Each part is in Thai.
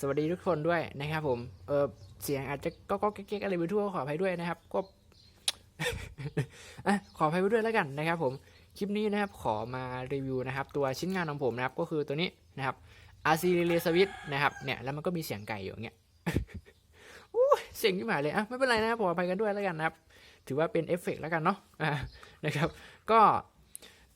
สวัสดีทุกคนด้วยนะครับผม เออเสียงอาจจะก็ก็แก๊กๆอะไรไปทั่วขออภัยด้วยนะครับ ก็อขออภัยไปด้วยแล้วกันนะครับผมคลิปนี้นะครับขอมารีวิวนะครับ ตัวชิ้นงานของผมนะครับ ก็คือตัวนี้นะครับ RC Relay Switch นะครับเนี่ยแล้วมันก็มีเสียงไก่อยู่อย่างเงี้ยอู้เสียงที่หมายเลยอะไม่เป็นไรนะครับขออภัยกันด้วยแล้วกันนะครับ ถือว่าเป็นเอฟเฟกต์แล้วกันเนาะนะครับ ก็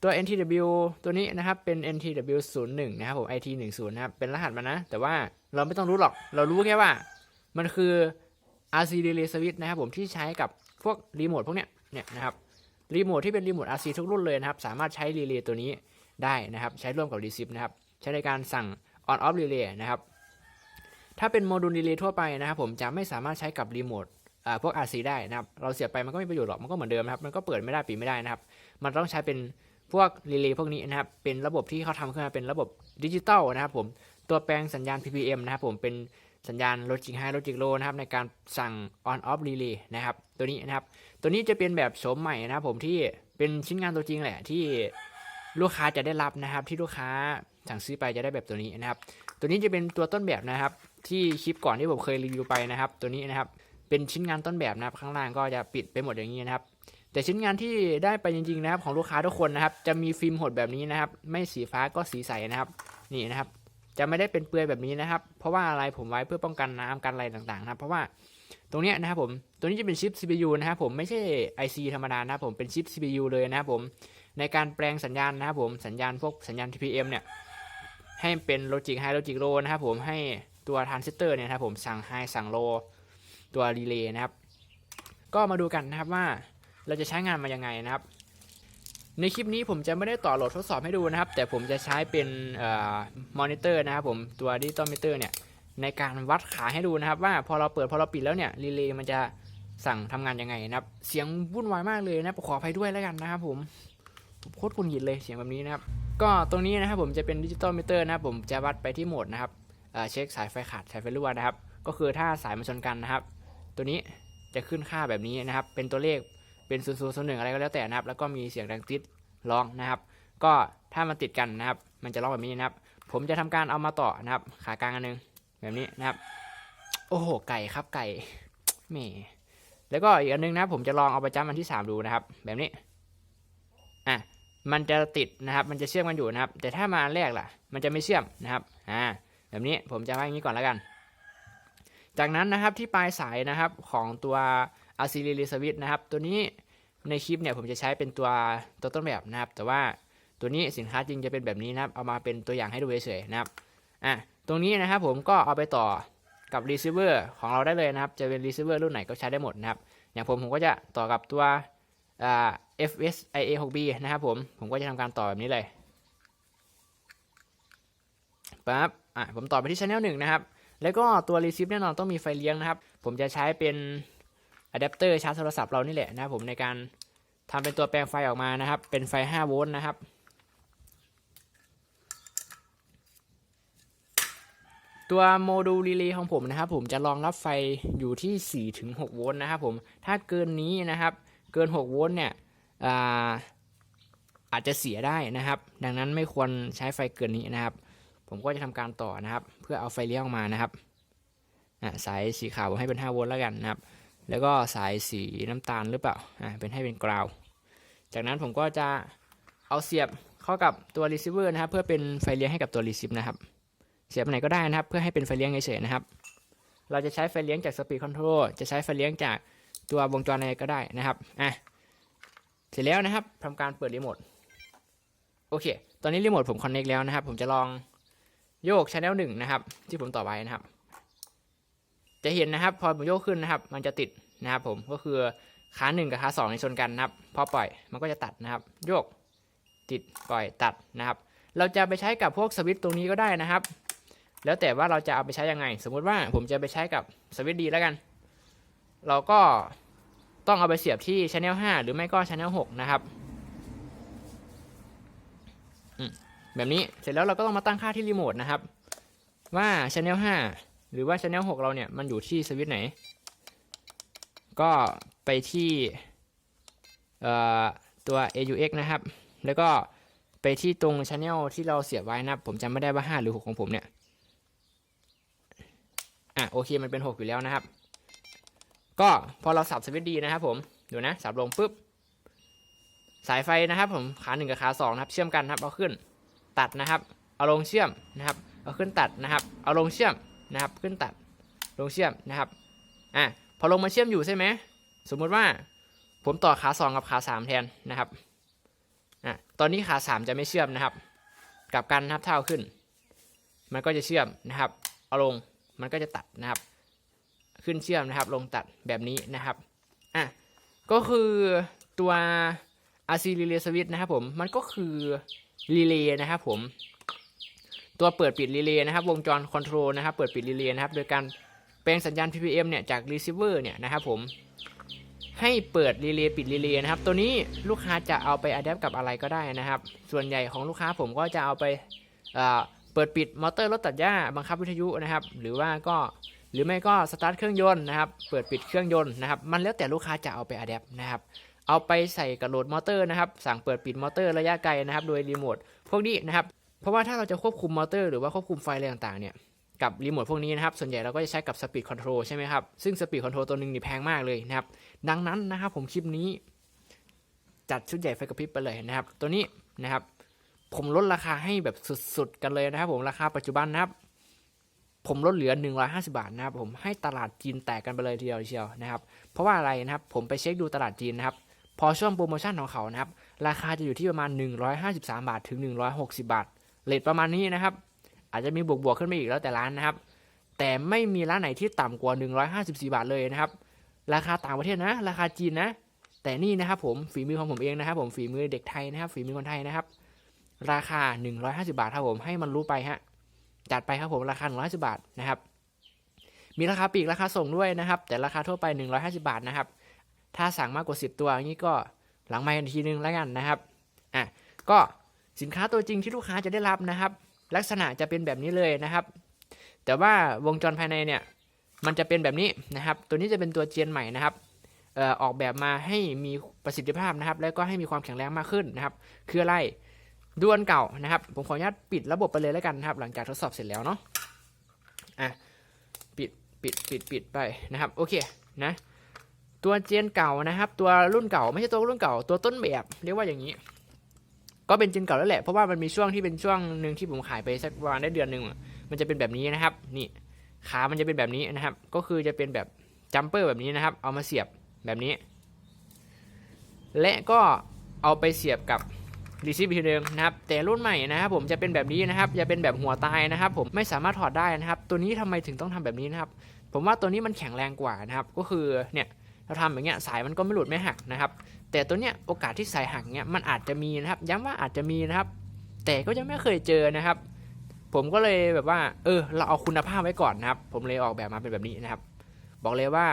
ตัว NTW ตัวนี้นะครับเป็น NTW 0 1นะครับผม IT 1 0นะครับเป็นรหัสมันนะ แต่ว่าเราไม่ต้องรู้หรอก เรารู้แค่ว่า มันคือ RC Relay Switch นะครับผมที่ใช้กับพวกรีโมทพวกเนี้ยเนี่ยนะครับรีโมทที่เป็นรีโมท RC ทุกรุ่นเลยนะครับ สามารถใช้รีเลย์ตัวนี้ได้นะครับ ใช้ร่วมกับ Receive นะครับ ใช้ในการสั่ง on off relay นะครับ ถ้าเป็นโมดูลรีเลย์ทั่วไปนะครับ ผมจะไม่สามารถใช้กับรีโมทอ่าพวก RC ได้นะครับ เราเสียบไปมันก็ไม่ประโยชน์หรอก มันก็เหมือนเดิมนะครับ มันก็เปิดไม่ได้ปิดไม่ได้นะครับ มันต้องใช้เป็น พวกรีเลย์พวกนี้นะครับ เป็นระบบที่เขาทำขึ้นมาเป็นระบบดิจิตอลนะครับผมตัวแปลงสัญญาณ PPM นะครับผมเป็นสัญญาณ Logic High Logic Low นะครับในการสั่ง on off relay นะครับ ตัวนี้นะครับ ตัวนี้จะเป็นแบบโฉมใหม่นะครับผมที่เป็นชิ้นงานตัวจริงแหละที่ลูกค้าจะได้รับนะครับ ที่ลูกค้าสั่งซื้อไปจะได้แบบตัวนี้นะครับ ตัวนี้จะเป็นตัวต้นแบบนะครับ ที่คลิปก่อนที่ผมเคยรีวิวไปนะครับ ตัวนี้นะครับเป็นชิ้นงานต้นแบบนะครับข้างล่างก็จะปิดไปหมดอย่างนี้นะครับ แต่ชิ้นงานที่ได้ไปจริงๆนะครับของลูกค้าทุกคนนะครับ จะมีฟิล์มหดแบบนี้นะครับ ไม่สีฟ้าก็สีใสนะครับ นี่นะครับ จะไม่ได้เป็นเปลือยแบบนี้นะครับ เพราะว่าอะไรผมไว้เพื่อป้องกันน้ำกันอะไรต่างๆนะครับ เพราะว่าตรงเนี้ยนะครับผมตัวนี้จะเป็นชิป CPU นะครับผมไม่ใช่ IC ธรรมดานะครับผมเป็นชิป CPU เลยนะครับผมในการแปลงสัญญาณนะครับผมสัญญาณพวกสัญญาณ TPM เนี่ยให้เป็น Logic High Logic Low นะครับผมให้ตัว Transistor เนี่ยนะครับผมสั่ง High สั่ง Low ตัว Relay นะครับ ก็มาดูกันนะครับว่า เราจะใช้งานมายังไงนะครับ ในคลิปนี้ผมจะไม่ได้ต่อโหลดทดสอบให้ดูนะครับ แต่ผมจะใช้เป็นมอนิเตอร์นะครับผมตัวดิจิตอลมิเตอร์เนี่ยในการวัดขาให้ดูนะครับ ว่าพอเราเปิดพอเราปิดแล้วเนี่ยรีเลย์มันจะสั่งทำงานยังไงนะครับ เสียงวุ่นวายมากเลยนะขออภัยด้วยแล้วกันนะครับผมโคตรคุนหินเลยเสียงแบบนี้นะครับ ก็ตรงนี้นะครับผมจะเป็นดิจิตอลมิเตอร์นะครับผมจะวัดไปที่โหมดนะครับเเช็คสายไฟขาดสายไฟรั่วนะครับ ก็คือถ้าสายมันชนกันนะครับ ตัวนี้จะขึ้นค่าแบบนี้นะครับ เป็นตัวเลข เป็น0 0 0 1อะไรก็แล้วแต่นะครับ แล้วก็มีเสียงดังติดร้องนะครับ ก็ถ้ามันติดกันนะครับ มันจะร้องแบบนี้นะครับ ผมจะทำการเอามาต่อนะครับ ขากลางอันหนึงแบบนี้นะครับ โอ้โหไก่ครับไก่แหมแล้วก็อีกอันนึงนะครับผมจะลองเอาไปจ้ำอันที่สามดูนะครับ แบบนี้อะมันจะติดนะครับ มันจะเชื่อมกันอยู่นะครับ แต่ถ้ามาอันแรกล่ะ มันจะไม่เชื่อมนะครับอ่าแบบนี้ผมจะไว้อย่างนี้ก่อนแล้วกัน จากนั้นนะครับที่ปลายสายนะครับของตัว RC Relay Switch นะครับ ตัวนี้ ในคลิปเนี่ยผมจะใช้เป็นตัวตัวต้นแบบนะครับ แต่ว่าตัวนี้สินค้าจริงจะเป็นแบบนี้นะครับ เอามาเป็นตัวอย่างให้ดูเฉยๆนะครับ อะ ตรงนี้นะครับผมก็เอาไปต่อกับ receiver ของเราได้เลยนะครับ จะเป็น receiver รุ่นไหนก็ใช้ได้หมดนะครับ อย่างผมผมก็จะต่อกับตัวอ่า FS IA 6B นะครับผม ผมก็จะทำการต่อแบบนี้เลยปั๊บ อะ ผมต่อไปที่ channel หนึ่งนะครับ แล้วก็ตัว receive แน่นอนต้องมีไฟเลี้ยงนะครับ ผมจะใช้เป็น อะแดปเตอร์ชาร์จโทรศัพท์เรานี่แหละนะครับผมในการทำเป็นตัวแปลงไฟออกมานะครับ เป็นไฟ 5 โวลต์นะครับ ตัวโมดูลรีเลย์ของผมนะครับ ผมจะรองรับไฟอยู่ที่ 4 ถึง 6 โวลต์นะครับผม ถ้าเกินนี้นะครับ เกิน 6 โวลต์เนี่ยอาอาจจะเสียได้นะครับ ดังนั้นไม่ควรใช้ไฟเกินนี้นะครับ ผมก็จะทำการต่อนะครับ เพื่อเอาไฟเลี้ยงออกมานะครับสายสีขาวผมให้เป็น 5 โวลต์แล้วกันนะครับ แล้วก็สายสีน้ำตาลหรือเปล่าอ่าเป็นให้เป็นกราว จากนั้นผมก็จะเอาเสียบเข้ากับตัว receiver นะครับ เพื่อเป็นไฟเลี้ยงให้กับตัว receive นะครับ เสียบไหนก็ได้นะครับ เพื่อให้เป็นไฟเลี้ยงเฉยๆนะครับ เราจะใช้ไฟเลี้ยงจาก speed control จะใช้ไฟเลี้ยงจากตัววงจรอะไรก็ได้นะครับอะเสร็จแล้วนะครับทำการเปิดรีโมทโอเค ตอนนี้รีโมทผม connect แล้วนะครับ ผมจะลองโยก channel หนึ่งนะครับ ที่ผมต่อไว้นะครับ จะเห็นนะครับพอผมโยกขึ้นนะครับ มันจะติดนะครับผมก็คือขาหนึ่งกับขาสองในชนกันนะครับพอปล่อยมันก็จะตัดนะครับ โยกติดปล่อยตัดนะครับ เราจะไปใช้กับพวกสวิตช์ตรงนี้ก็ได้นะครับ แล้วแต่ว่าเราจะเอาไปใช้ยังไง สมมุติว่าผมจะไปใช้กับสวิตช์ดีแล้วกัน เราก็ต้องเอาไปเสียบที่ channel 5 หรือไม่ก็ channel 6 นะครับแบบนี้เสร็จแล้วเราก็ต้องมาตั้งค่าที่รีโมทนะครับ ว่า channel 5 หรือว่า channel 6 เราเนี่ยมันอยู่ที่สวิตช์ไหน ก็ไปที่ตัว AUX นะครับ แล้วก็ไปที่ตรง channel ที่เราเสียบไว้นะครับผมจำไม่ได้ว่า 5 หรือ 6 ของผมเนี่ย อะโอเคมันเป็น 6 อยู่แล้วนะครับ ก็พอเราสับสวิตช์ดีนะครับผมดูนะสับลงปุ๊บสายไฟนะครับ ผมขาหนึ่งกับขาสองนะครับ เชื่อมกันนะครับเอาขึ้นตัดนะครับ เอาลงเชื่อมนะครับ เอาขึ้นตัดนะครับ เอาลงเชื่อม นะครับ ขึ้นตัดลงเชื่อมนะครับอะพอลงมาเชื่อมอยู่ใช่ไหมสมมุติว่าผมต่อขาสองกับขาสามแทนนะครับอะตอนนี้ขาสามจะไม่เชื่อมนะครับกลับกันนะครับถ้าเอาขึ้น มันก็จะเชื่อมนะครับ เอาลงมันก็จะตัดนะครับ ขึ้นเชื่อมนะครับ ลงตัดแบบนี้นะครับอะก็คือตัว RC Relay Switch นะครับผมมันก็คือรีเลย์นะครับผม ตัวเปิดปิดรีเลย์นะครับ วงจรคอนโทรลนะครับเปิดปิดรีเลย์นะครับ โดยการแปลงสัญญาณ PPM เนี่ยจาก receiver เนี่ยนะครับผมให้เปิดรีเลย์ปิดรีเลย์นะครับ ตัวนี้ลูกค้าจะเอาไปอัดแอปกับอะไรก็ได้นะครับ ส่วนใหญ่ของลูกค้าผมก็จะเอาไปเอ่อเปิดปิดมอเตอร์รถตัดหญ้าบังคับวิทยุนะครับ หรือว่าก็หรือไม่ก็สตาร์ทเครื่องยนต์นะครับ เปิดปิดเครื่องยนต์นะครับ มันแล้วแต่ลูกค้าจะเอาไปอัดแอปนะครับ เอาไปใส่กับโหลดมอเตอร์นะครับ สั่งเปิดปิดมอเตอร์ระยะไกลนะครับ โดยรีโมทพวกนี้นะครับ เพราะว่าถ้าเราจะควบคุมมอเตอร์หรือว่าควบคุมไฟอะไรต่างๆเนี่ยกับรีโมทพวกนี้นะครับ ส่วนใหญ่เราก็จะใช้กับสปีดคอนโทรลใช่ไหมครับ ซึ่งสปีดคอนโทรลตัวหนึ่งนี่แพงมากเลยนะครับ ดังนั้นนะครับผมคลิปนี้ จัดชุดใหญ่ไฟกระพริบไปเลยนะครับ ตัวนี้นะครับ ผมลดราคาให้แบบสุดๆ กันเลยนะครับ ผมราคาปัจจุบันนะครับ ผมลดเหลือ 150 บาทนะครับผมให้ตลาดจีนแตกกันไปเลยทีเดียวเชียวนะครับ เพราะว่าอะไรนะครับ ผมไปเช็คดูตลาดจีนนะครับ พอช่วงโปรโมชั่นของเขานะครับ ราคาจะอยู่ที่ประมาณ 153 บาทถึง 160 บาท เลทประมาณนี้นะครับ อาจจะมีบวกๆขึ้นไปอีกแล้วแต่ร้านนะครับ แต่ไม่มีร้านไหนที่ต่ำกว่า 154 บาทเลยนะครับ ราคาต่างประเทศนะ ราคาจีนนะ แต่นี่นะครับผมฝีมือของผมเองนะครับ ผมฝีมือเด็กไทยนะครับ ฝีมือคนไทยนะครับ ราคา 150 บาทครับผมให้มันรู้ไปฮะจัดไปครับผมราคา150บาทนะครับ มีราคาปีกราคาส่งด้วยนะครับ แต่ราคาทั่วไป 150 บาทนะครับ ถ้าสั่งมากกว่า 10 ตัวอย่างนี้ก็หลังไมค์กันทีนึงแล้วกันนะครับอะก็ สินค้าตัวจริงที่ลูกค้าจะได้รับนะครับ ลักษณะจะเป็นแบบนี้เลยนะครับ แต่ว่าวงจรภายในเนี่ยมันจะเป็นแบบนี้นะครับ ตัวนี้จะเป็นตัวเจียนใหม่นะครับเออออกแบบมาให้มีประสิทธิภาพนะครับ แล้วก็ให้มีความแข็งแรงมากขึ้นนะครับ คืออะไรดวนเก่านะครับ ผมขออนุญาตปิดระบบไปเลยแล้วกันนะครับ หลังจากทดสอบเสร็จแล้วเนาะอะปิดปิดปิดปิดไปนะครับ โอเคนะตัวเจนเก่านะครับ ตัวรุ่นเก่าไม่ใช่ตัวรุ่นเก่า ตัวต้นแบบเรียกว่าอย่างนี้ ก็เป็นเจนเก่าแล้วแหละเพราะว่ามันมีช่วงที่เป็นช่วงหนึ่งที่ผมขายไปสักประมาณได้เดือนหนึ่งมันจะเป็นแบบนี้นะครับ นี่ขามันจะเป็นแบบนี้นะครับ ก็คือจะเป็นแบบจัมเปอร์แบบนี้นะครับ เอามาเสียบแบบนี้ และก็เอาไปเสียบกับรีซีฟทีเดิมนะครับ แต่รุ่นใหม่นะครับ ผมจะเป็นแบบนี้นะครับ จะเป็นแบบหัวตายนะครับ ผมไม่สามารถถอดได้นะครับ ตัวนี้ทำไมถึงต้องทำแบบนี้นะครับ ผมว่าตัวนี้มันแข็งแรงกว่านะครับ ก็คือเนี่ยเราทำอย่างเงี้ยสายมันก็ไม่หลุดไม่หักนะครับ แต่ตัวเนี้ยโอกาสที่สายหักเนี้ยมันอาจจะมีนะครับ ย้ำว่าอาจจะมีนะครับ แต่ก็ยังไม่เคยเจอนะครับ ผมก็เลยแบบว่า เออ เราเอาคุณภาพไว้ก่อนนะครับ ผมเลยออกแบบมาเป็นแบบนี้นะครับ บอกเลยว่า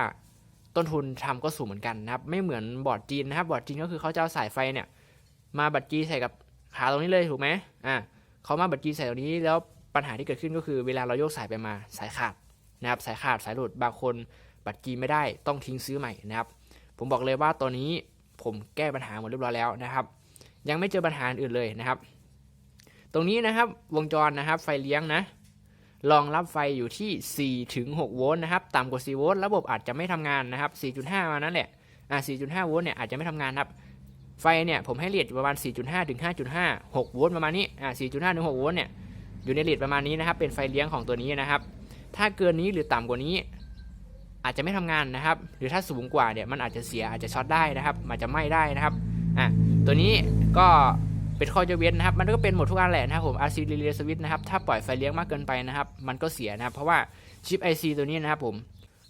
ต้นทุนทำก็สูงเหมือนกันนะครับ ไม่เหมือนบอร์ดจีนนะครับ บอร์ดจีนก็คือเขาจะเอาสายไฟเนี่ย มาบัดจีใส่กับขาตรงนี้เลยถูกไหมอ่าเขามาบัดจีใส่ตรงนี้แล้วปัญหาที่เกิดขึ้นก็คือเวลาเราโยกสายไปมาสายขาดนะครับ สายขาดสายหลุดบางคนบัตรจีไม่ได้ต้องทิ้งซื้อใหม่นะครับ ผมบอกเลยว่าตัวนี้ ผมแก้ปัญหาหมดเรียบร้อยแล้วนะครับ ยังไม่เจอปัญหาอื่นเลยนะครับ ตรงนี้นะครับวงจรนะครับไฟเลี้ยงนะรองรับไฟอยู่ที่4ถึง6โวลต์นะครับต่ำกว่า4โวลต์ระบบอาจจะไม่ทำงานนะครับ 4.5 มานั่นแหละอ่า4.5 โวลต์เนี่ยอาจจะไม่ทำงานครับไฟเนี่ยผมให้เรียดประมาณ 4.5 ถึง 5.5 6 โวลต์ประมาณนี้ อ่า 4.5 ถึง 6 โวลต์เนี่ย อยู่ในเรียดประมาณนี้นะครับ เป็นไฟเลี้ยงของตัวนี้นะครับ ถ้าเกินนี้หรือต่ำกว่านี้ อาจจะไม่ทำงานนะครับ หรือถ้าสูงกว่าเนี่ยมันอาจจะเสียอาจจะช็อตได้นะครับอาจจะไหม้ได้นะครับอะตัวนี้ก็เป็นข้อยกเว้นนะครับ มันก็เป็นหมดทุกอันแหละนะครับผม RC Relay Switch นะครับ ถ้าปล่อยไฟเลี้ยงมากเกินไปนะครับ มันก็เสียนะครับ เพราะว่าชิป IC ตัวนี้นะครับผม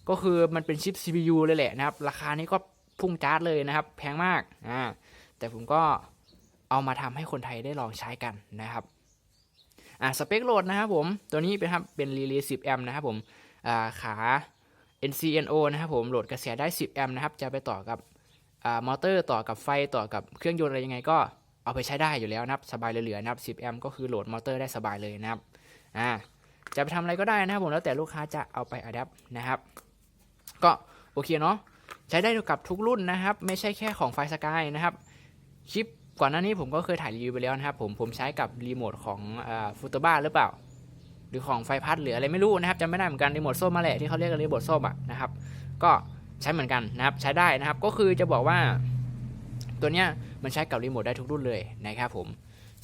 ก็คือมันเป็นชิป CPU เลยแหละนะครับ ราคานี้ก็พุ่งจ้าดเลยนะครับ แพงมาก อ่า แต่ผมก็เอามาทำให้คนไทยได้ลองใช้กันนะครับ อ่า สเปคโหลดนะครับผม ตัวนี้เป็นครับ เป็น Relay 10 แอมป์นะครับผม อ่า ขา NCNO นะครับผมโหลดกระแสได้ 10 แอมป์นะครับ จะไปต่อกับอมอเตอร์ต่อกับไฟต่อกับเครื่องยนต์อะไรยังไงก็เอาไปใช้ได้อยู่แล้วนะครับ สบายเหลือๆนะครับ 10 แอมป์ก็คือโหลดมอเตอร์ได้สบายเลยนะครับ อ่า จะไปทำอะไรก็ได้นะครับผมแล้วแต่ลูกค้าจะเอาไปอัดแอปนะครับ ก็โอเคเนาะ ใช้ได้กับทุกรุ่นนะครับ ไม่ใช่แค่ของไฟสกายนะครับ คลิปก่อนหน้านี้ผมก็เคยถ่ายรีวิวไปแล้วนะครับผม ผมใช้กับรีโมทของฟูตบ้าหรือเปล่า หรือของไฟพัดหรืออะไรไม่รู้นะครับจำไม่ได้เหมือนกันรีโมทส้มมาแหละที่เขาเรียกกันรีโมทส้มอะนะครับก็ใช้เหมือนกันนะครับใช้ได้นะครับก็คือจะบอกว่าตัวเนี้ยมันใช้กับรีโมทได้ทุกรุ่นเลยนะครับผม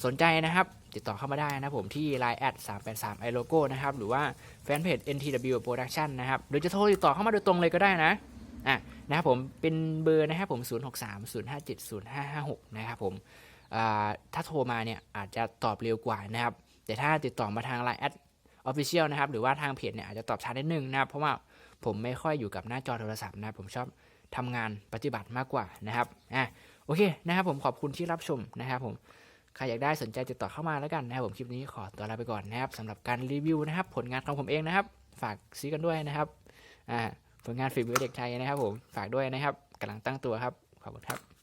สนใจนะครับติดต่อเข้ามาได้นะผมที่ Line แอด383 i logo นะครับหรือว่าแฟนเพจ NTW Production นะครับหรือจะโทรติดต่อเข้ามาโดยตรงเลยก็ได้นะอะนะครับผมเป็นเบอร์นะครับผม063 057 0556นะครับผมถ้าโทรมาเนี่ยอาจจะตอบเร็วกว่านะครับแต่ถ้าติดต่อมาทาง Line แอด Official นะครับ หรือว่าทางเพจเนี่ยอาจจะตอบช้านิดนึงนะครับ เพราะว่าผมไม่ค่อยอยู่กับหน้าจอโทรศัพท์นะผมชอบทำงานปฏิบัติมากกว่านะครับอะโอเคนะครับผมขอบคุณที่รับชมนะครับผมใครอยากได้สนใจติดต่อเข้ามาแล้วกันนะครับผมคลิปนี้ขอตัวลาไปก่อนนะครับสำหรับการรีวิวนะครับ ผลงานของผมเองนะครับ ฝากซื้อกันด้วยนะครับอ่าผลงานฝีมือเด็กไทยนะครับ ผมฝากด้วยนะครับกำลังตั้งตัวครับขอบคุณครับ